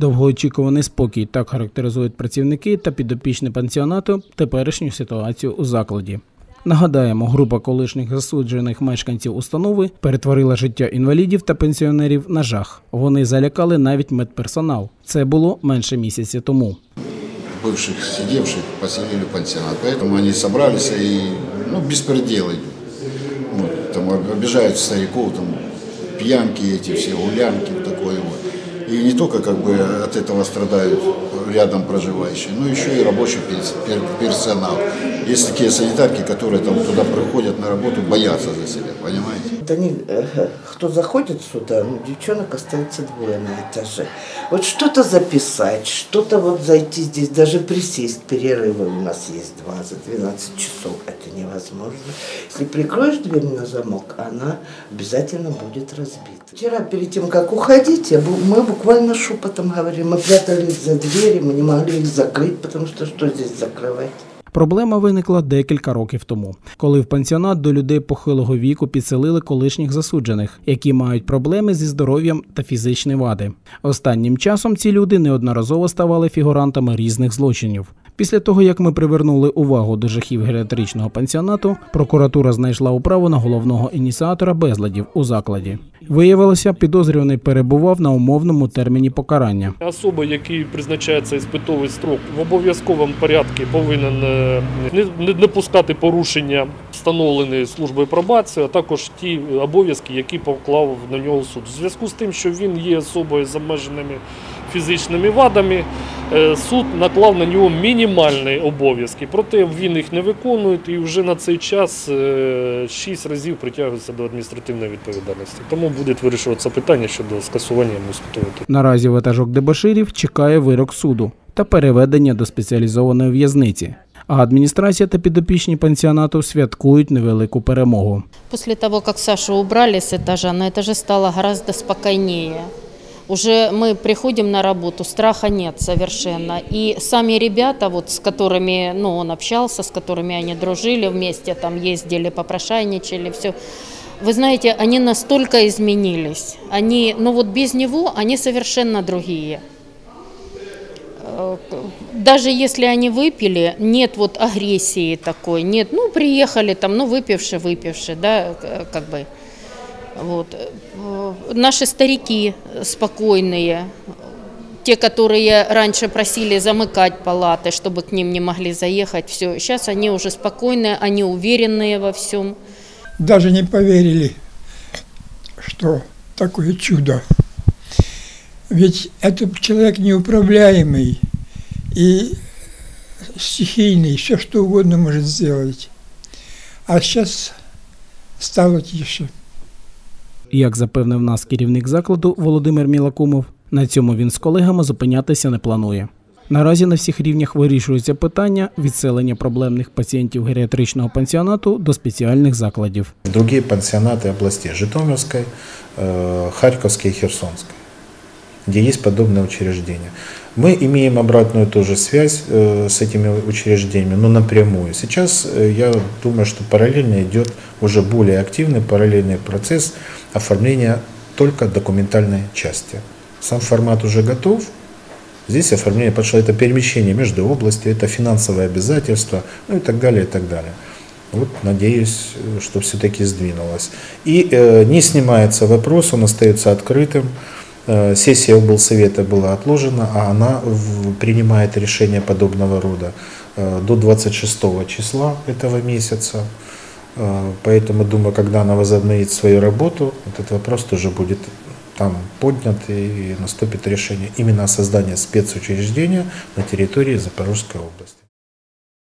Довгоочікуваний спокій так характеризують працівники та підопічні пансіонату теперішню ситуацію у закладі. Нагадаємо, група колишніх засуджених мешканців установи перетворила життя інвалідів та пенсіонерів на жах. Вони залякали навіть медперсонал. Це було менше місяця тому. бывших сидевших поселили в пансионат. Поэтому они собрались и ну, беспредел идет. Вот, там обижают стариков, там пьянки эти все, гулянки, вот такое вот. И не только как бы от этого страдают рядом проживающие, но еще и рабочий перс- пер- персонал. Есть такие санитарки, которые там туда приходят на работу, боятся за себя, понимаете? Вот они, э, кто заходит сюда, ну, девчонок остается двое на этаже. Вот что-то записать, что-то вот зайти здесь, даже присесть, перерывы у нас есть 20-12 часов, это невозможно. Если прикроешь дверь на замок, она обязательно будет разбита. Вчера, перед тем, как уходить, я бу- мы буквально шепотом говорим, мы прятались за двери, мы не могли их закрыть, потому что что здесь закрывать? Проблема виникла декілька років тому, коли в пансіонат до людей похилого віку підселили колишніх засуджених, які мають проблеми зі здоров'ям та фізичні вади. Останнім часом ці люди неодноразово ставали фігурантами різних злочинів. Після того, як ми привернули увагу до жахів геріатричного пансіонату, прокуратура знайшла управу на головного ініціатора безладів у закладі. Виявилося, підозрюваний перебував на умовному терміні покарання. Особа, який призначається іспитовий строк, в обов'язковому порядку повинен е, не, не допускати порушення, встановлені службою пробації, а також ті обов'язки, які поклав на нього суд. У зв'язку з тим, що він є особою з обмеженими фізичними вадами, е, суд наклав на нього мінімальні обов'язки. Проте він їх не виконує і вже на цей час е, шість разів притягується до адміністративної відповідальності. Тому буде вирішуватися питання щодо скасування йому Наразі ватажок дебоширів чекає вирок суду та переведення до спеціалізованої в'язниці. А адміністрація та підопічні пансіонату святкують невелику перемогу. После того, как Сашу убрали с этажа, на этаже стало гораздо спокойнее. Уже мы приходим на работу, страха нет совершенно. И сами ребята, вот, с которыми ну, он общался, с которыми они дружили вместе, там ездили, попрошайничали, все. Вы знаете, они настолько изменились. Они, ну вот без него они совершенно другие. Даже если они выпили, нет вот агрессии такой, нет, ну приехали там, ну выпивши, выпивши, да, как бы. Вот. Э, Наши старики спокойные, те, которые раньше просили замыкать палаты, чтобы к ним не могли заехать, все, сейчас они уже спокойные, они уверенные во всем. даже не поверили, что такое чудо. Ведь этот человек неуправляемый и стихийный, все что угодно может сделать. А сейчас стало тише. Як запевнив нас керівник закладу Володимир Мілакумов, на цьому він з колегами зупинятися не планує. Наразі на всіх рівнях вирішується питання відселення проблемних пацієнтів геріатричного пансіонату до спеціальних закладів. Другі пансіонати області Житомирской, э, Харьковской и Херсонской, где есть подобные учреждения. Мы имеем обратную тоже связь э, с этими учреждениями, но напрямую. Сейчас э, я думаю, что параллельно идет уже более активный параллельный процесс оформления только документальной части. Сам формат уже готов, Здесь оформление, потому это перемещение между областью, это финансовые обязательства, ну и так далее, и так далее. Вот надеюсь, э, что все-таки сдвинулось. И э, не снимается вопрос, он остается открытым. Э, сессия облсовета была отложена, а она принимает решение подобного рода э, до 26 числа этого месяца. Э, Поэтому, думаю, когда она возобновит свою работу, этот вопрос тоже будет там поднят и наступит решение именно о создании спецучреждения на территории Запорожской области.